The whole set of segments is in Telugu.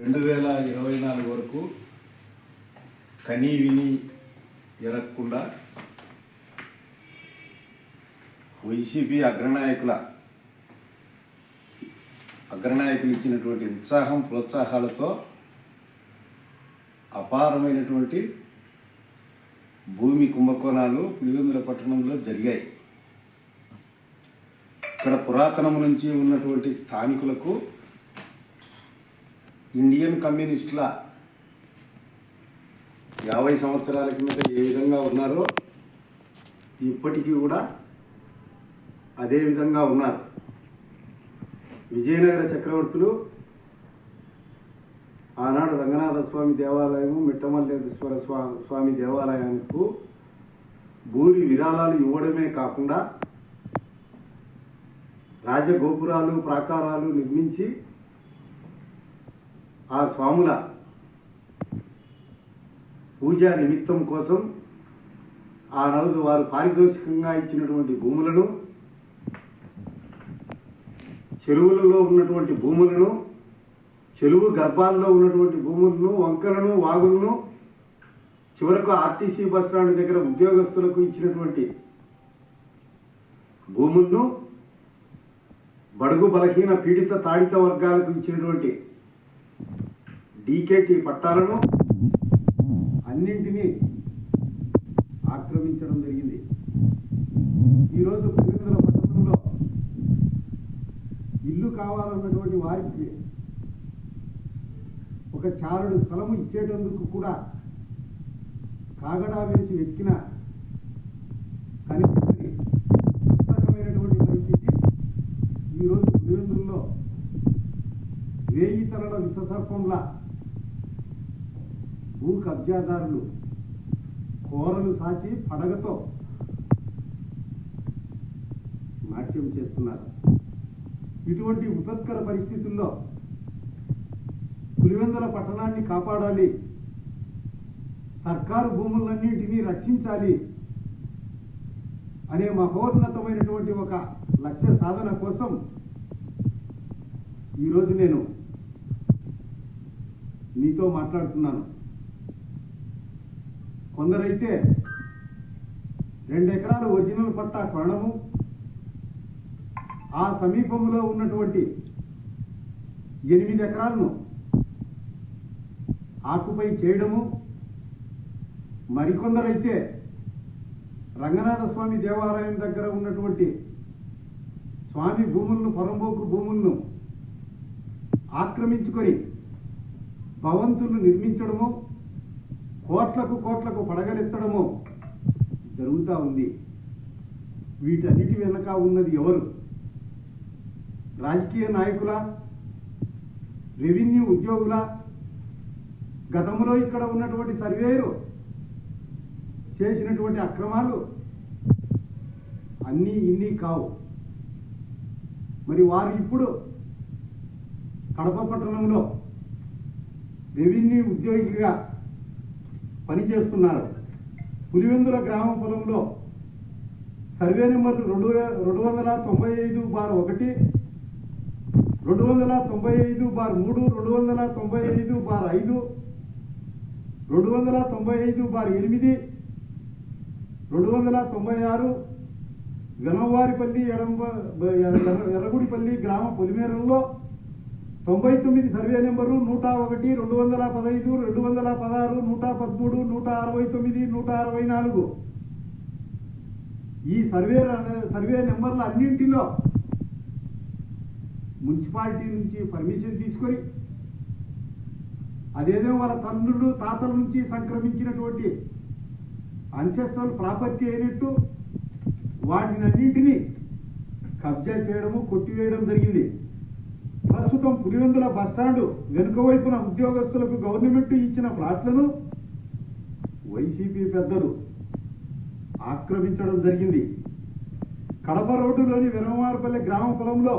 రెండు వేల ఇరవై నాలుగు వరకు కనీ విని ఎరగకుండా వైసీపీ అగ్రనాయకుల అగ్రనాయకులు ఇచ్చినటువంటి ఉత్సాహం ప్రోత్సాహాలతో అపారమైనటువంటి భూమి కుంభకోణాలు పులివెందుల పట్టణంలో జరిగాయి. ఇక్కడ పురాతనం నుంచి ఉన్నటువంటి స్థానికులకు ఇండియన్ కమ్యూనిస్టుల యాభై సంవత్సరాల కిందట ఏ విధంగా ఉన్నారో ఇప్పటికీ కూడా అదే విధంగా ఉన్నారు. విజయనగర చక్రవర్తులు ఆనాడు రంగనాథ స్వామి దేవాలయము మిట్టమల్లేశ్వర స్వా స్వామి దేవాలయానికి భూమి విరాళాలు ఇవ్వడమే కాకుండా రాజగోపురాలు ప్రాకారాలు నిర్మించి ఆ స్వాముల పూజా నిమిత్తం కోసం ఆ రోజు వారు పారితోషికంగా ఇచ్చినటువంటి భూములను చెరువులలో ఉన్నటువంటి భూములను చెరువు గర్భాల్లో ఉన్నటువంటి భూములను వంకలను వాగులను చివరకు ఆర్టీసీ బస్ స్టాండ్ దగ్గర ఉద్యోగస్తులకు ఇచ్చినటువంటి భూములను బడుగు బలహీన పీడిత తాడిత వర్గాలకు ఇచ్చినటువంటి డీకేటీ పట్టాలను అన్నింటినీ ఆక్రమించడం జరిగింది. ఈరోజు పులివెందుల పట్టణంలో ఇల్లు కావాలన్నటువంటి వారికి ఒక చారుడు స్థలము ఇచ్చేటందుకు కూడా కాగడా వేసి వెతికిన కనిపించని పుస్తకమైనటువంటి పరిస్థితి ఈరోజు పులివెందుల్లో వేయి తలల విషసర్పంలా భూ కబ్జాదారులు కోరలు సాచి పడగతో నాట్యం చేస్తున్నారు. ఇటువంటి ఉపత్కర పరిస్థితుల్లో పులివెందుల పట్టణాన్ని కాపాడాలి. సర్కారు భూములన్నింటినీ రక్షించాలి అనే మహోన్నతమైనటువంటి ఒక లక్ష్య సాధన కోసం ఈరోజు నేను మీతో మాట్లాడుతున్నాను. కొందరైతే రెండు ఎకరాల ఒరిజినల్ పట్టా కొనడము ఆ సమీపంలో ఉన్నటువంటి ఎనిమిది ఎకరాలను ఆకుపై చేయడము మరికొందరైతే రంగనాథ స్వామి దేవాలయం దగ్గర ఉన్నటువంటి స్వామి భూములను పొరంబోకు భూములను ఆక్రమించుకొని భవంతులు నిర్మించడము కోట్లకు కోట్లకు పడగలెత్తడము జరుగుతూ ఉంది. వీటన్నిటి వెనక ఉన్నది ఎవరు? రాజకీయ నాయకుల? రెవెన్యూ ఉద్యోగుల? గతంలో ఇక్కడ ఉన్నటువంటి సర్వేయరు చేసినటువంటి అక్రమాలు అన్నీ ఇన్ని కావు. మరి వారు ఇప్పుడు కడప పట్టణంలో రెవెన్యూ ఉద్యోగిగా పనిచేస్తున్నారు. పులివెందుల గ్రామ పొలంలో సర్వే నెంబర్ రెండు రెండు వందల తొంభై ఐదు బార్ ఒకటి రెండు వందల తొంభై ఐదు బార్ మూడు రెండు వందల తొంభై ఐదు బార్ ఐదు రెండు వందల తొంభై ఐదు బార్ ఎనిమిది రెండు వందల తొంభై ఆరు గణవారిపల్లి ఎడంబ ఎర్రగుడిపల్లి గ్రామ పొలిమేరంలో తొంభై తొమ్మిది సర్వే నెంబరు నూట ఒకటి రెండు వందల పదహైదు రెండు వందల పదహారు నూట పదమూడు నూట అరవై తొమ్మిది నూట అరవై నాలుగు. ఈ సర్వే సర్వే నెంబర్ల అన్నింటిలో మున్సిపాలిటీ నుంచి పర్మిషన్ తీసుకొని అదేదో వాళ్ళ తండ్రులు తాతల నుంచి సంక్రమించినటువంటి అన్సెస్ట్రల్ ప్రాపర్టీ అయినట్టు వాటిని అన్నింటినీ కబ్జా చేయడము కొట్టివేయడం జరిగింది. ప్రస్తుతం పులివెందుల బస్టాండు వెనుక వైపున ఉద్యోగస్తులకు గవర్నమెంట్ ఇచ్చిన ప్లాట్లను వైసీపీ పెద్దలు ఆక్రమించడం జరిగింది. కడప రోడ్డులోని వెనమారపల్లి గ్రామ పొలంలో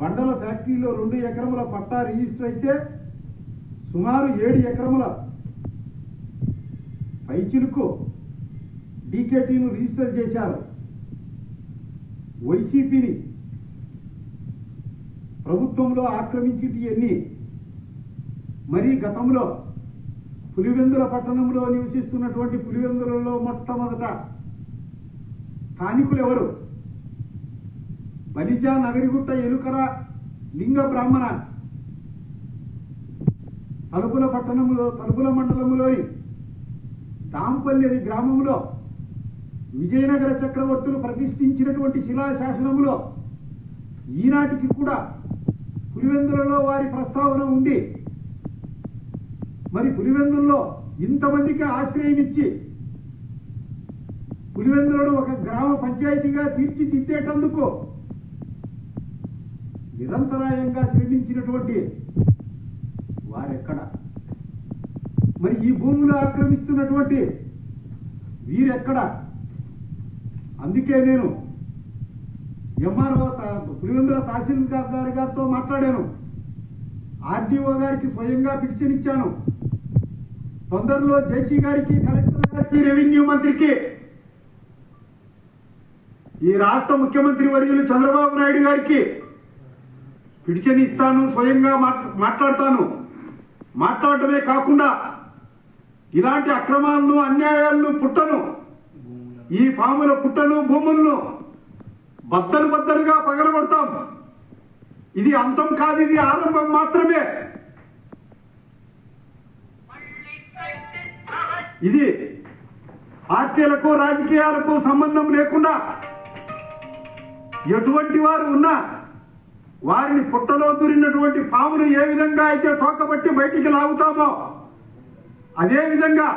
బండల ఫ్యాక్టరీలో రెండు ఎకరముల పట్టా రిజిస్టర్ అయితే సుమారు ఏడు ఎకరముల పైచిలుకు డీకేటీను రిజిస్టర్ చేశారు. వైసీపీని ప్రభుత్వంలో ఆక్రమించిటివన్నీ మరి గతంలో పులివెందుల పట్టణంలో నివసిస్తున్నటువంటి పులివెందులలో మొట్టమొదట స్థానికులు ఎవరు? బలిజ నగరిగుట్ట ఎలుకర లింగ బ్రాహ్మణ తలుపుల పట్టణంలో తలుపుల మండలంలోని దాంపల్లి గ్రామంలో విజయనగర చక్రవర్తులు ప్రతిష్ఠించినటువంటి శిలాశాసనములో ఈనాటికి కూడా పులివెందులలో వారి ప్రస్తావన ఉంది. మరి పులివెందుల్లో ఇంతమందికి ఆశ్రయం ఇచ్చి పులివెందులను ఒక గ్రామ పంచాయతీగా తీర్చిదిద్దేటందుకు నిరంతరాయంగా శ్రమించినటువంటి వారెక్కడ? మరి ఈ భూములు ఆక్రమిస్తున్నటువంటి వీరెక్కడ? అందుకే నేను ఎంఆర్ఓ పులివెందుల తహసీల్దార్ గారితో మాట్లాడాను. ఆర్డీఓ గారికి స్వయంగా పిటిషన్ ఇచ్చాను. తొందరలో జేసీ గారికి కలెక్టర్ గారికి రెవెన్యూ మంత్రికి ఈ రాష్ట్ర ముఖ్యమంత్రి వర్యులు చంద్రబాబు నాయుడు గారికి పిటిషన్ ఇస్తాను స్వయంగా మాట్లాడతాను. మాట్లాడటమే కాకుండా ఇలాంటి అక్రమాలను అన్యాయాలను పుట్టను. ఈ పాముల పుట్టను భూములను బద్దలు బద్దలుగా పగలగొడతాం. ఇది అంతం కాదు ఇది ఆరంభం మాత్రమే. ఇది పార్టీలకు రాజకీయాలకు సంబంధం లేకుండా ఎటువంటి వారు ఉన్నా వారిని పుట్టలో దూరినటువంటి పామును ఏ విధంగా అయితే తోకబట్టి బయటికి లాగుతామో అదే విధంగా